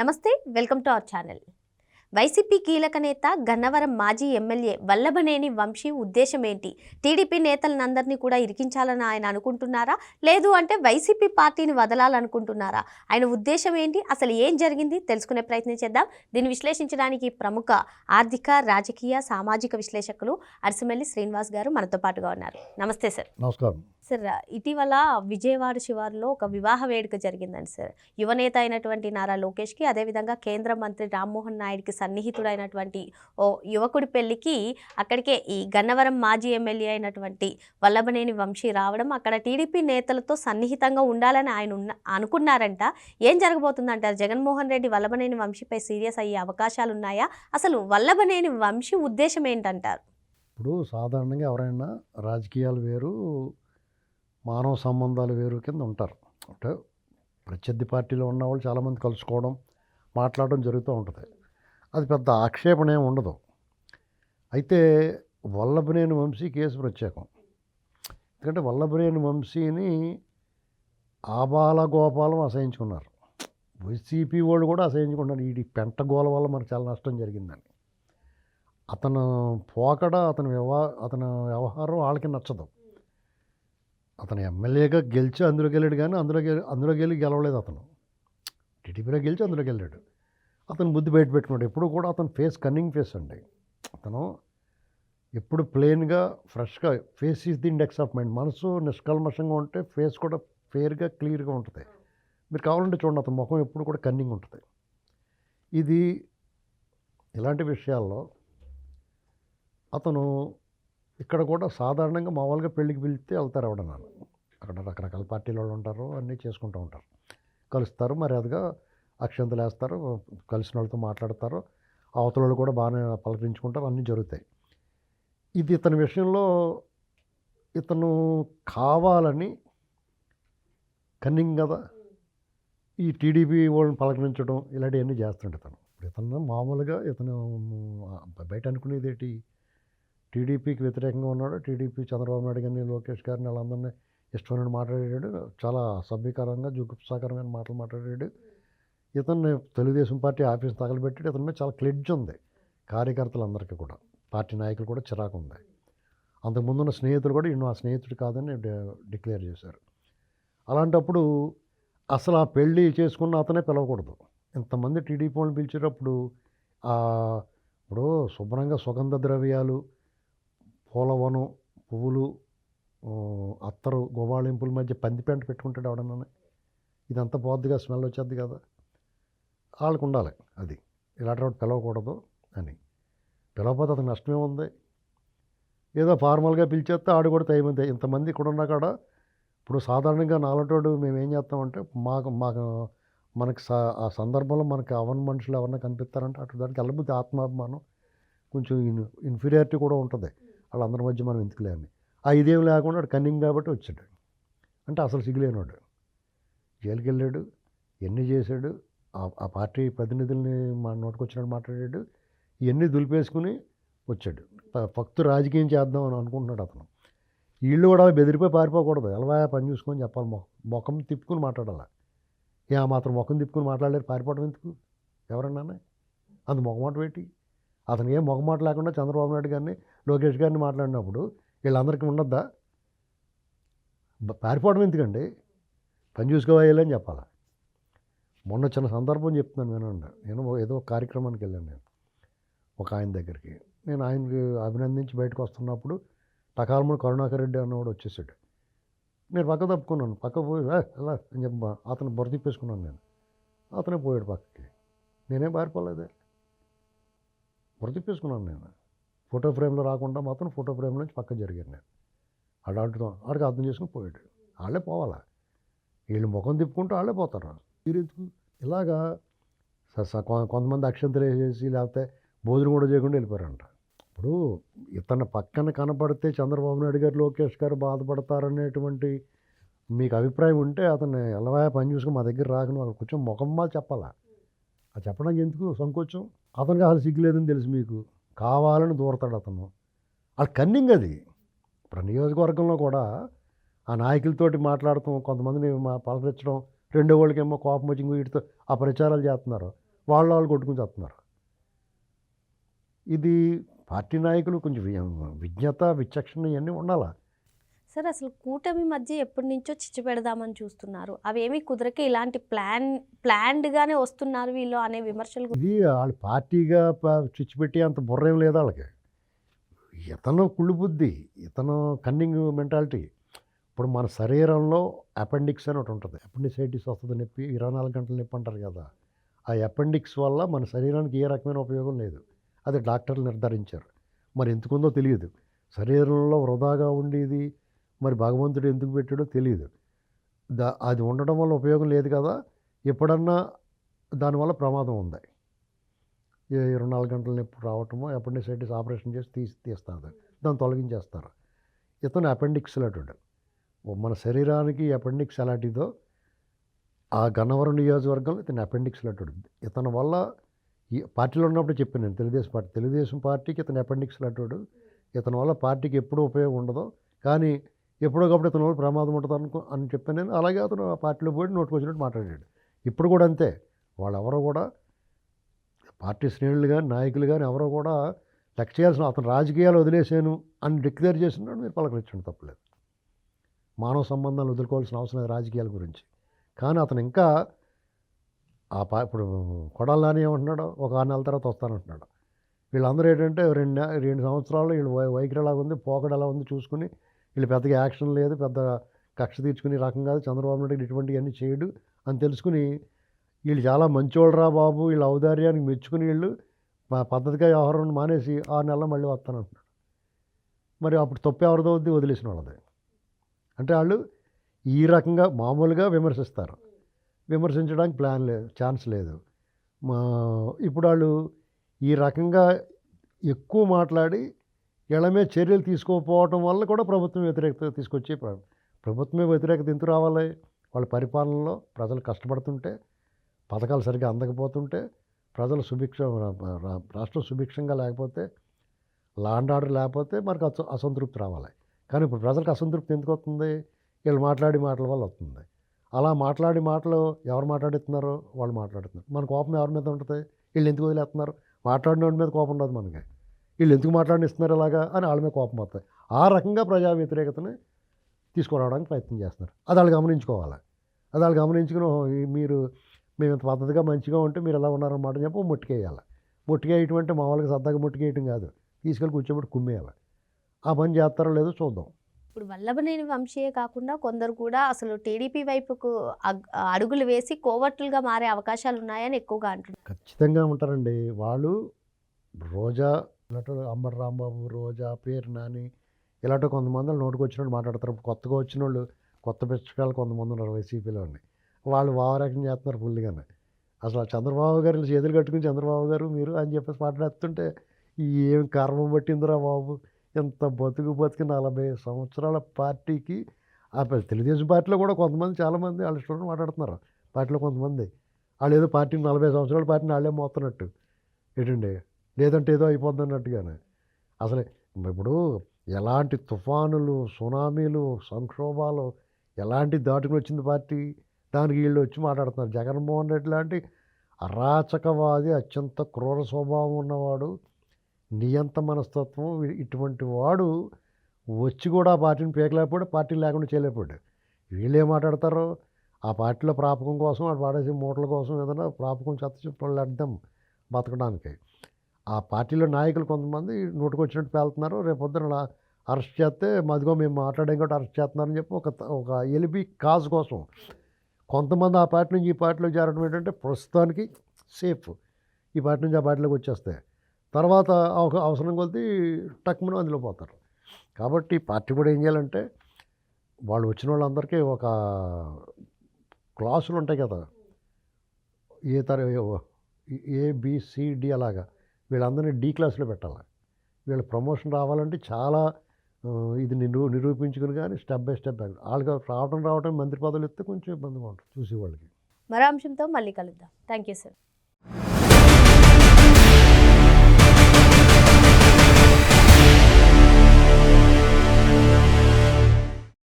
నమస్తే welcome to our channel. YCP కీలక నేత గన్నవరం మాజీ ఎమ్మెల్యే వల్లభనేని వంశీ ఉద్దేశం ఏంటి? టీడీపీ నేతలందరినీ కూడా ఇరికించాలని ఆయన అనుకుంటున్నారా? లేదు అంటే వైసీపీ పార్టీని వదలాలనుకుంటున్నారా? ఆయన ఉద్దేశం ఏంటి? అసలు ఏం జరిగింది? తెలుసుకునే ప్రయత్నం చేద్దాం. దీన్ని విశ్లేషించడానికి ప్రముఖ ఆర్థిక రాజకీయ సామాజిక విశ్లేషకులు అరసమెల్లి శ్రీనివాస్ గారు మనతో పాటుగా ఉన్నారు. నమస్తే సార్. నమస్కారం. సార్ ఇటీవల విజయవాడ శివారులో ఒక వివాహ వేడుక జరిగిందండి సార్. యువనేత అయినటువంటి నారా లోకేష్కి అదేవిధంగా కేంద్ర మంత్రి రామ్మోహన్ నాయుడుకి సన్నిహితుడైనటువంటి ఓ యువకుడి పెళ్ళికి అక్కడికే ఈ గన్నవరం మాజీ ఎమ్మెల్యే అయినటువంటి వల్లభనేని వంశీ రావడం అక్కడ టీడీపీ నేతలతో సన్నిహితంగా ఉండాలని ఆయన ఉన్న అనుకున్నారంట. ఏం జరగబోతుందంటారు? జగన్మోహన్ రెడ్డి వల్లభనేని వంశీపై సీరియస్ అయ్యే అవకాశాలు ఉన్నాయా? అసలు వల్లభనేని వంశీ ఉద్దేశం ఏంటంటారు? ఇప్పుడు సాధారణంగా ఎవరైనా రాజకీయాలు వేరు మానవ సంబంధాలు వేరు కింద ఉంటారు. అంటే ప్రత్యర్థి పార్టీలో ఉన్న వాళ్ళు చాలామంది కలుసుకోవడం మాట్లాడడం జరుగుతూ ఉంటుంది. అది పెద్ద ఆక్షేపణ ఏమి ఉండదు. అయితే వల్లభనేని వంశీ కేసు ప్రత్యేకం. ఎందుకంటే వల్లభనేని వంశీని ఆబాల గోపాలం అసహించుకున్నారు. వైసీపీ వాళ్ళు కూడా అసహించుకున్నారు ఈ పెంట గోల వల్ల మనకు చాలా నష్టం జరిగిందని. అతను పోకడ అతని వ్యవహా అతని వ్యవహారం వాళ్ళకి నచ్చదు. అతను ఎమ్మెల్యేగా గెలిచి అందులో గెలాడు కానీ అందులో గెలి అందులో గెలి గెలవలేదు అతను. టీడీపీలో గెలిచి అందులో గెలాడు అతను బుద్ధి బయట పెట్టుకున్నాడు. ఎప్పుడు కూడా అతను ఫేస్ కన్నింగ్ ఫేస్ అండి. అతను ఎప్పుడు ప్లెయిన్గా ఫ్రెష్గా face is the index of mind. మనసు నిష్కల్మషంగా ఉంటే ఫేస్ కూడా ఫేర్గా క్లియర్గా ఉంటుంది. మీరు కావాలంటే చూడండి అతని ముఖం ఎప్పుడు కూడా కన్నింగ్ ఉంటుంది. ఇది ఇలాంటి విషయాల్లో అతను ఇక్కడ కూడా సాధారణంగా మామూలుగా పెళ్ళికి పిలిస్తే వెళ్తారు ఎవడన్నా. అక్కడ రకరకాల పార్టీల వాళ్ళు ఉంటారు అన్నీ చేసుకుంటూ ఉంటారు. కలుస్తారు మర్యాదగా అక్షంతలు వేస్తారు కలిసిన వాళ్ళతో మాట్లాడతారు. అవతల వాళ్ళు కూడా బాగానే పలకరించుకుంటారు అన్నీ జరుగుతాయి. ఇది ఇతని విషయంలో ఇతను కావాలని కన్నింగ్ కదా ఈ టీడీపీ వాళ్ళని పలకరించడం ఇలాంటివన్నీ చేస్తుండే ఇతను. ఇప్పుడు ఇతను మామూలుగా ఇతను బయట అనుకునేది ఏంటి? టీడీపీకి వ్యతిరేకంగా ఉన్నాడు. టీడీపీ చంద్రబాబు నాయుడు గారిని లోకేష్ గారిని వాళ్ళందరినీ ఇష్టమైన మాట్లాడాడు. చాలా సభ్యకరంగా జుగుప్సాకరమైన మాటలు మాట్లాడాడు. ఇతన్ని తెలుగుదేశం పార్టీ ఆఫీస్ తగలబెట్టాడు. ఇతని మీద చాలా క్లెడ్జ్ ఉంది కార్యకర్తలందరికీ కూడా. పార్టీ నాయకులు కూడా చిరాకు ఉంది. అంతకుముందు ఉన్న స్నేహితులు కూడా ఇన్ను ఆ స్నేహితుడు కాదని డిక్లేర్ చేశారు. అలాంటప్పుడు అసలు ఆ పెళ్ళి చేసుకున్న అతనే పిలవకూడదు. ఇంతమంది టీడీపీ వాళ్ళని పిలిచేటప్పుడు ఇప్పుడు శుభ్రంగా సుగంధ ద్రవ్యాలు పూలవనం పువ్వులు అత్తరు గుబాళింపుల మధ్య పందిపెంట పెట్టుకుంటాడు ఎవడన్నా ఇదంతా పోద్దిగా స్మెల్ వచ్చేది కదా. వాళ్ళకు ఉండాలి అది. ఇలాంటి వాడు పిలవకూడదు అని. పిలవకపోతే అతను నష్టమే ఉంది. ఏదో ఫార్మల్గా పిలిచేస్తే ఆడు కూడా తయమంతే ఇంతమంది ఇక్కడ ఉన్నా కాడ ఇప్పుడు సాధారణంగా నాలుగోడు మేము ఏం చేస్తామంటే మాకు మాకు మనకి స ఆ సందర్భంలో మనకి అవన్న మనుషులు ఎవరన్నా కనిపిస్తారంటే అటు దానికి వెళ్ళబోతే ఆత్మాభిమానం. కొంచెం ఇన్ ఇన్ఫీరియారిటీ కూడా ఉంటుంది. వాళ్ళందరి మధ్య మనం ఎందుకులే అని ఆ ఇదేం లేకుండా వాడు కన్నింగ్ కాబట్టి వచ్చాడు. అంటే అసలు సిగ్గులేనివాడు జైలుకి వెళ్ళాడు ఎన్ని చేశాడు ఆ- ఆ పార్టీ ప్రతినిధుల్ని మా నోటికొచ్చినట్టు మాట్లాడాడు ఇవన్నీ దులిపేసుకుని వచ్చాడు. ప- భక్తు రాజకీయం చేద్దాం అని అనుకుంటున్నాడు అతను. వీళ్ళు కూడా బెదిరిపోయి పారిపోకూడదు. ఎలా పని చూసుకొని చెప్పాలి. ముఖం తిప్పుకుని మాట్లాడాలి? ఏ ఆ మాత్రం ముఖం తిప్పుకుని మాట్లాడలేరు పారిపోవడం ఎందుకు? ఎవరన్నా అంత మొగమాట పెట్టి అతను ఏం మొగమాట లేకుండా చంద్రబాబు నాయుడు గారిని లోకేష్ గారిని మాట్లాడినప్పుడు వీళ్ళందరికీ ఉండద్దా? పారిపోవడం ఎందుకండి? పని చూసుకోవాలి అని చెప్పాలి? మొన్న చిన్న సందర్భం చెప్తున్నాను వినండి. నేను ఏదో ఒక కార్యక్రమానికి వెళ్ళాను నేను. ఒక ఆయన దగ్గరికి. నేను ఆయనకి అభినందించి బయటకు వస్తున్నప్పుడు టకాలముడు కరుణాకర్ రెడ్డి అన్నవాడు వచ్చేసాడు. నేను పక్క తప్పుకున్నాను. పక్క పోయి ఎలా? అని చెప్ప అతను బుర్ర తిప్పేసుకున్నాను నేను. అతనే పోయాడు పక్కకి. నేనేం పారిపోలేదే? బ్రతిప్పేసుకున్నాను నేను. ఫోటో ఫ్రేమ్లో రాకుండా మాత్రం ఫోటో ఫ్రేమ్ నుంచి పక్క జరిగాను నేను. ఆడ వాడికి అర్థం చేసుకుని పోయాడు. వాళ్ళే పోవాలా? వీళ్ళు ముఖం తిప్పుకుంటూ వాళ్ళే పోతారు. ఎందుకు? ఇలాగా స- స- కొ- కొంతమంది అక్షంతలు వేసేసి లేకపోతే భోజనం కూడా చేయకుండా వెళ్ళిపోయారంట. ఇప్పుడు ఇతను పక్కన కనపడితే చంద్రబాబు నాయుడు గారు లోకేష్ గారు బాధపడతారనేటువంటి మీకు అభిప్రాయం ఉంటే అతను ఎలవా పని చూసుకుని మా దగ్గర రాకను అక్కడ కొంచెం ముఖం మాలు చెప్పాలా? అది చెప్పడానికి ఎందుకు సంకోచం? అతనికి అసలు సిగ్గులేదని తెలుసు మీకు. కావాలని దూరతాడు అతను. అది కన్నింగ్ అది. ఇప్పుడు నియోజకవర్గంలో కూడా ఆ నాయకులతోటి మాట్లాడటం కొంతమందిని మా పలకరించడం రెండో వాళ్ళకేమో కోపం వచ్చి వీటితో ఆ ప్రచారాలు చేస్తున్నారు. వాళ్ళు వాళ్ళు కొట్టుకుని చేస్తున్నారు. ఇది పార్టీ నాయకులు కొంచెం విజ్ఞత విచక్షణ ఇవన్నీ ఉండాలా? సార్ అసలు కూటమి మధ్య ఎప్పటి నుంచో చిచ్చు పెడదామని చూస్తున్నారు. అవేమీ కుదరకే ఇలాంటి ప్లాన్ ప్లాన్డ్గానే వస్తున్నారు వీళ్ళు అనే విమర్శలు ఇది వాళ్ళు పార్టీగా ప- చిచ్చు పెట్టి అంత బుర్రేం లేదు వాళ్ళకి ఇతను కుళ్ళు బుద్ధి ఇతను కన్నింగ్ మెంటాలిటీ. ఇప్పుడు మన శరీరంలో అపెండిక్స్ అని ఒకటి ఉంటుంది. అపెండిసైటిస్ వస్తుంది నొప్పి ఇరవై నాలుగు గంటల నొప్పి అంటారు కదా. ఆ అపెండిక్స్ వల్ల మన శరీరానికి ఏ రకమైన ఉపయోగం లేదు. అది డాక్టర్లు నిర్ధారించారు. మరి ఎందుకుందో తెలియదు. శరీరంలో వృధాగా ఉండేది మరి భగవంతుడు ఎందుకు పెట్టాడో తెలియదు దా అది ఉండడం వల్ల ఉపయోగం లేదు కదా ఎప్పుడన్నా దానివల్ల ప్రమాదం ఉంది. ఇరవై నాలుగు గంటల నొప్పి రావటము అపెండిసైటిస్ ఆపరేషన్ చేసి తీసి తీస్తారు. దాన్ని తొలగించేస్తారు. ఇతను అపెండిక్స్ లాంటి మన శరీరానికి అపెండిక్స్ ఎలాంటిదో ఆ గన్నవరం నియోజకవర్గంలో ఇతను అపెండిక్స్ లాంటి ఇతని వల్ల ఈ పార్టీలో ఉన్నప్పుడు చెప్పాను నేను తెలుగుదేశం పార్టీ తెలుగుదేశం పార్టీకి ఇతను అపెండిక్స్ లాంటి ఇతని వల్ల పార్టీకి ఎప్పుడూ ఉపయోగం ఉండదు కానీ ఎప్పుడోకప్పుడు ఇతను వల్ల ప్రమాదం ఉంటుంది అనుకో అని చెప్పాను నేను. అలాగే అతను ఆ పార్టీలో పోయి నోటుకు వచ్చినట్టు మాట్లాడాడు. ఇప్పుడు కూడా అంతే. వాళ్ళెవరో కూడా పార్టీ శ్రేణులు కానీ నాయకులు కానీ ఎవరో కూడా లెక్క చేయాల్సిన అతను రాజకీయాలు వదిలేసాను అని డిక్లేర్ చేసినాడు మీరు పలకరించండి తప్పలేదు. మానవ సంబంధాలు వదులుకోవాల్సిన అవసరం లేదు రాజకీయాల గురించి. కానీ అతను ఇంకా ఆ పా ఇప్పుడు కొడాలని ఏమంటున్నాడు ఒక ఆరు నెలల తర్వాత వస్తానంటున్నాడు. వీళ్ళందరూ ఏంటంటే రెండు రెండు సంవత్సరాలు వీళ్ళు వై- వైఖరి ఎలా ఉంది పోకడ ఎలా ఉంది చూసుకుని వీళ్ళు పెద్దగా యాక్షన్ లేదు పెద్ద కక్ష తీర్చుకునే రకం కాదు. చంద్రబాబు నాయుడు ఇటువంటివన్నీ చేయడు అని తెలుసుకుని వీళ్ళు చాలా మంచోళ్ళరా బాబు వీళ్ళ ఔదార్యానికి మెచ్చుకుని వీళ్ళు మా పద్ధతిగా వ్యవహారం మానేసి ఆరు నెలలు మళ్ళీ వస్తానంటున్నాడు. మరి అప్పుడు తప్పు ఎవరిదో వద్ది వదిలేసిన వాళ్ళది. అంటే వాళ్ళు ఈ రకంగా మామూలుగా విమర్శిస్తారు. విమర్శించడానికి ప్లాన్ లేదు ఛాన్స్ లేదు. మా ఇప్పుడు వాళ్ళు ఈ రకంగా ఎక్కువ మాట్లాడి ఇళ్ళమే చర్యలు తీసుకోకపోవటం వల్ల కూడా ప్రభుత్వం వ్యతిరేకత తీసుకొచ్చి ప్రభుత్వమే వ్యతిరేకత ఎందుకు రావాలి? వాళ్ళ పరిపాలనలో ప్రజలు కష్టపడుతుంటే పథకాలు సరిగ్గా అందకపోతుంటే ప్రజలు సుభిక్ష రా- రాష్ట్రం సుభిక్షంగా లేకపోతే లాండ్ ఆర్డర్ లేకపోతే మనకు అస అసంతృప్తి రావాలి. కానీ ఇప్పుడు ప్రజలకు అసంతృప్తి ఎందుకు వస్తుంది? వీళ్ళు మాట్లాడి మాటల వల్ల వస్తుంది. అలా మాట్లాడి మాటలు ఎవరు మాట్లాడుతున్నారో వాళ్ళు మాట్లాడుతున్నారు. మన కోపం ఎవరి మీద ఉంటుంది? వీళ్ళు ఎందుకు వదిలేస్తున్నారు? మాట్లాడిన వాడి మీద కోపం ఉండదు మనకి. వీళ్ళు ఎందుకు మాట్లాడిస్తున్నారు ఇలాగా అని వాళ్ళ మీద కోపం వస్తాయి ఆ రకంగా ప్రజా వ్యతిరేకతని తీసుకురావడానికి ప్రయత్నం చేస్తున్నారు. అది వాళ్ళు గమనించుకోవాలి. అది వాళ్ళు గమనించుకుని "ఓహో, ఈ మీరు మేము ఇంత పద్ధతిగా మంచిగా ఉంటే మీరు ఎలా ఉన్నారన్నమాట చెప్పి ముట్టుకేయాలి. ముట్టుకేయటం అంటే మామూలుగా సరదాగా ముట్టుకేయటం కాదు. తీసుకెళ్ళి కూర్చోబెట్టి కుమ్మేయాలి. ఆ పని చేస్తారో లేదో చూద్దాం. ఇప్పుడు వల్లభనేని వంశీయే కాకుండా కొందరు కూడా అసలు టీడీపీ వైపుకు అడుగులు వేసి కోవట్టులుగా మారే అవకాశాలు ఉన్నాయని ఎక్కువగా అంటున్నారు. ఖచ్చితంగా ఉంటారండి. వాళ్ళు రోజా ఇలాంటి అంబర్ రాంబాబు రోజా పేరు నాని ఇలాంటి కొంతమంది వాళ్ళు నోటికి వచ్చినట్టు మాట్లాడతారు. కొత్తగా వచ్చిన వాళ్ళు కొత్త పుస్తకాలు కొంతమంది ఉన్నారు వైసీపీలో వాళ్ళు వావరేకం చేస్తున్నారు ఫుల్గానే అసలు చంద్రబాబు గారు చేతులు కట్టుకుని చంద్రబాబు గారు మీరు అని చెప్పేసి మాట్లాడుతుంటే ఏం కర్మం పట్టిందిరా బాబు? ఇంత బతుకు బతికి నలభై సంవత్సరాల పార్టీకి ఆ తెలుగుదేశం పార్టీలో కూడా కొంతమంది చాలామంది వాళ్ళ స్టూడెంట్ మాట్లాడుతున్నారు. పార్టీలో కొంతమంది. వాళ్ళు ఏదో పార్టీని నలభై సంవత్సరాల పార్టీని వాళ్ళే మోస్తున్నట్టు ఏంటండి? లేదంటే ఏదో అయిపోద్ది అన్నట్టుగానే అసలు ఇప్పుడు ఎలాంటి తుఫానులు సునామీలు సంక్షోభాలు ఎలాంటి దాటుకుని వచ్చింది పార్టీ? దానికి వీళ్ళు వచ్చి మాట్లాడుతున్నారు. జగన్మోహన్ రెడ్డి లాంటి అరాచకవాది అత్యంత క్రూర స్వభావం ఉన్నవాడు నియంత మనస్తత్వం ఇటువంటి వాడు వచ్చి కూడా ఆ పార్టీని పీకలేకపోయాడు పార్టీ లేకుండా చేయలేకపోయాడు. వీళ్ళే మాట్లాడతారు? ఆ పార్టీలో ప్రాపకం కోసం వాడు వాడేసి మూటల కోసం ఏదైనా ప్రాపకం చెత్త చెప్పలు అడ్డం బతకడానికి. ఆ పార్టీలో నాయకులు కొంతమంది నోటుకొచ్చినట్టు పేలుతున్నారు. రేపొద్దున అరెస్ట్ చేస్తే మదిగో మేము మాట్లాడేం కూడా అరెస్ట్ చేస్తున్నారని చెప్పి ఒక ఒక ఎలిబి కాజ్ కోసం కొంతమంది ఆ పార్టీ నుంచి ఈ పార్టీలో చేరడం ఏంటంటే ప్రస్తుతానికి సేఫ్. ఈ పార్టీ నుంచి ఆ పార్టీలోకి వచ్చేస్తే తర్వాత ఒక అవసరం కొలిది టక్మను అందులో పోతారు. కాబట్టి పార్టీ కూడా ఏం చేయాలంటే వాళ్ళు వచ్చిన వాళ్ళందరికీ ఒక క్లాసులు ఉంటాయి కదా. ఏ తర ఏబిసిడి అలాగా. వీళ్ళందరినీ డీ క్లాస్లో పెట్టాలి. వీళ్ళ ప్రమోషన్ రావాలంటే చాలా ఇది నిరూ నిరూపించుకుని కానీ స్టెప్ బై స్టెప్ వాళ్ళకి రావడం రావడం మంత్రి పదవులు ఇస్తే కొంచెం ఇబ్బందిగా ఉంటుంది చూసేవాళ్ళకి. మరో అంశంతో మళ్ళీ కలుద్దాం. Thank you sir